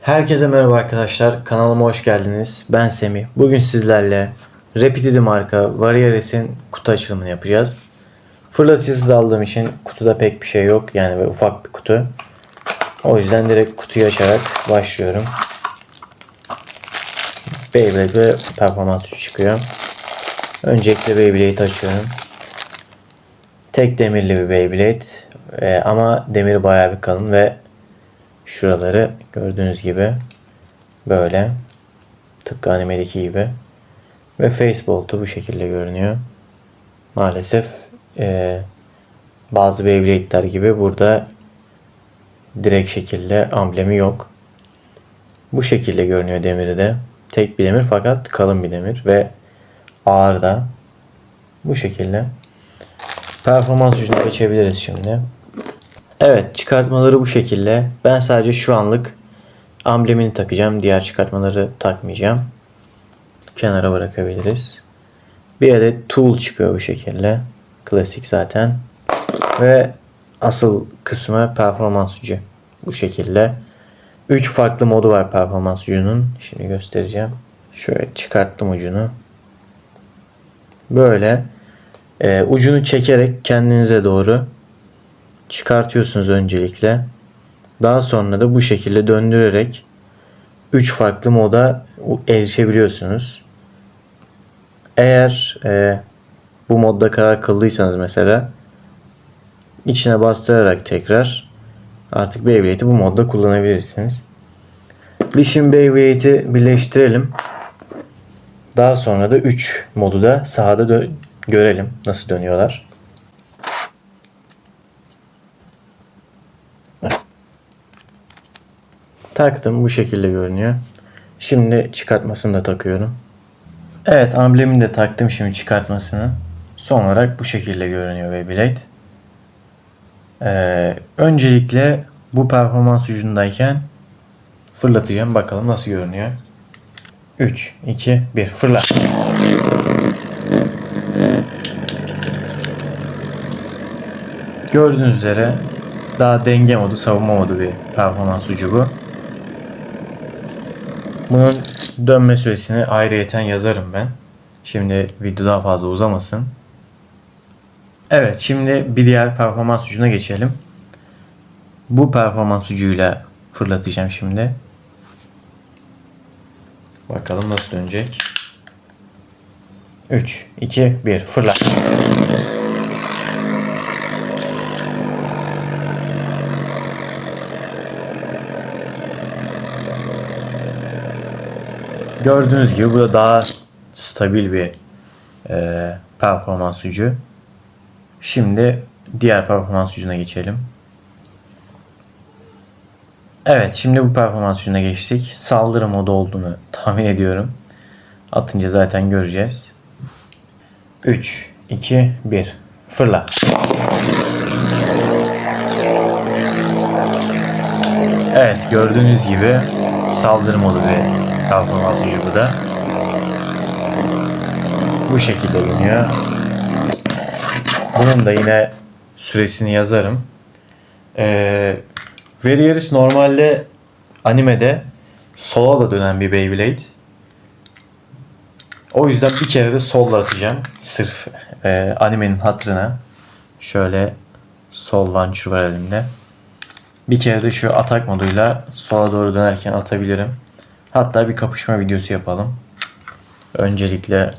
Herkese merhaba arkadaşlar. Kanalıma hoş geldiniz. Ben Semih. Bugün sizlerle Rapidity marka Varieres'in kutu açılımını yapacağız. Fırlatıcısız aldığım için kutuda pek bir şey yok. Yani böyle ufak bir kutu. O yüzden direkt kutuyu açarak başlıyorum. Beyblade ve performans çıkıyor. Öncelikle Beyblade'i açıyorum. Tek demirli bir Beyblade. Ee, ama demiri bayağı bir kalın ve şuraları gördüğünüz gibi böyle tıpkı animedeki gibi ve face bolt'u bu şekilde görünüyor. Maalesef e, bazı Beyblade'ler gibi burada direkt şekilde amblemi yok. Bu şekilde görünüyor demiri de. Tek bir demir fakat kalın bir demir ve ağır da. Bu şekilde. Performans gücüne geçebiliriz şimdi. Evet çıkartmaları bu şekilde. Ben sadece şu anlık amblemini takacağım. Diğer çıkartmaları takmayacağım. Kenara bırakabiliriz. Bir adet tool çıkıyor bu şekilde. Klasik zaten. Ve asıl kısmı performans gücü. Bu şekilde. 3 farklı modu var performans gücünün. Şimdi göstereceğim. Şöyle çıkarttım ucunu. Böyle e, ucunu çekerek kendinize doğru çıkartıyorsunuz öncelikle. Daha sonra da bu şekilde döndürerek 3 farklı moda erişebiliyorsunuz. Eğer e, bu modda karar kıldıysanız mesela içine bastırarak tekrar artık Beyblade'i bu modda kullanabilirsiniz. Biz şimdi Beyblade'i birleştirelim. Daha sonra da 3 modu da sahada görelim nasıl dönüyorlar. Taktım bu şekilde görünüyor. Şimdi çıkartmasını da takıyorum. Evet amblemini de taktım şimdi çıkartmasını. Son olarak bu şekilde görünüyor Beyblade. Ee, öncelikle bu performans ucundayken fırlatacağım. Bakalım nasıl görünüyor. 3, 2, 1 fırlat. Gördüğünüz üzere daha denge modu, savunma modu bir performans ucu bu. Bunun dönme süresini ayrıyeten yazarım ben. Şimdi video daha fazla uzamasın. Evet şimdi bir diğer performans ucuna geçelim. Bu performans ucuyla fırlatacağım şimdi. Bakalım nasıl dönecek. 3, 2, 1 fırlat. Gördüğünüz gibi bu da daha stabil bir e, performans ucu. Şimdi diğer performans ucuna geçelim. Evet şimdi bu performans ucuna geçtik. Saldırı modu olduğunu tahmin ediyorum. Atınca zaten göreceğiz. 3, 2, 1. Fırla. Evet gördüğünüz gibi saldırı modu bir performans gücü bu da. Bu şekilde dönüyor. Bunun da yine süresini yazarım. Ee, Varieris normalde animede sola da dönen bir Beyblade. O yüzden bir kere de solla atacağım. Sırf e, animenin hatırına. Şöyle sol launcher var elimde. Bir kere de şu atak moduyla sola doğru dönerken atabilirim. Hatta bir kapışma videosu yapalım. Öncelikle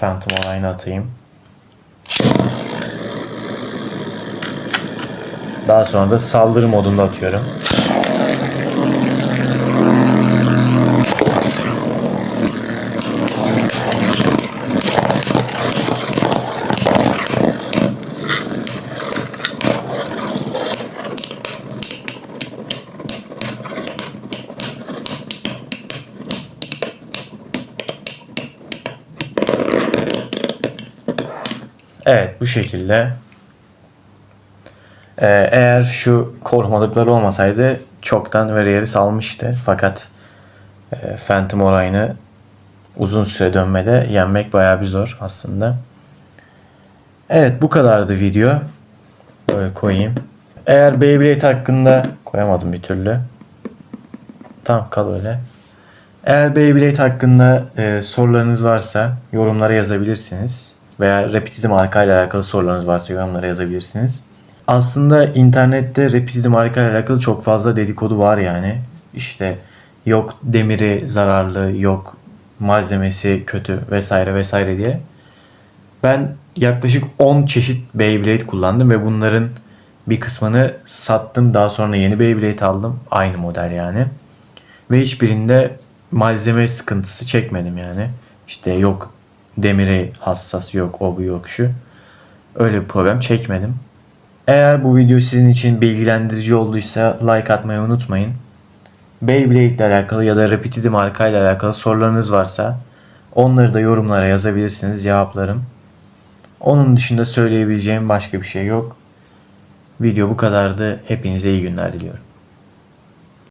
Phantom olayını atayım. Daha sonra da saldırı modunda atıyorum. Evet bu şekilde. Ee, eğer şu korumalıklar olmasaydı çoktan Varier'i salmıştı. Fakat e, Phantom olayını uzun süre dönmede yenmek bayağı bir zor aslında. Evet bu kadardı video. Böyle koyayım. Eğer Beyblade hakkında koyamadım bir türlü. Tamam kal öyle. Eğer Beyblade hakkında e, sorularınız varsa yorumlara yazabilirsiniz. Veya Repetitive marka ile alakalı sorularınız varsa yorumlara yazabilirsiniz. Aslında internette Repetitive marka ile alakalı çok fazla dedikodu var yani. İşte yok demiri zararlı, yok malzemesi kötü vesaire vesaire diye. Ben yaklaşık 10 çeşit Beyblade kullandım ve bunların bir kısmını sattım. Daha sonra yeni Beyblade aldım. Aynı model yani. Ve hiçbirinde malzeme sıkıntısı çekmedim yani. İşte yok demiri hassas yok o bu yok şu. Öyle bir problem çekmedim. Eğer bu video sizin için bilgilendirici olduysa like atmayı unutmayın. Beyblade ile alakalı ya da Repetitive marka ile alakalı sorularınız varsa onları da yorumlara yazabilirsiniz cevaplarım. Onun dışında söyleyebileceğim başka bir şey yok. Video bu kadardı. Hepinize iyi günler diliyorum.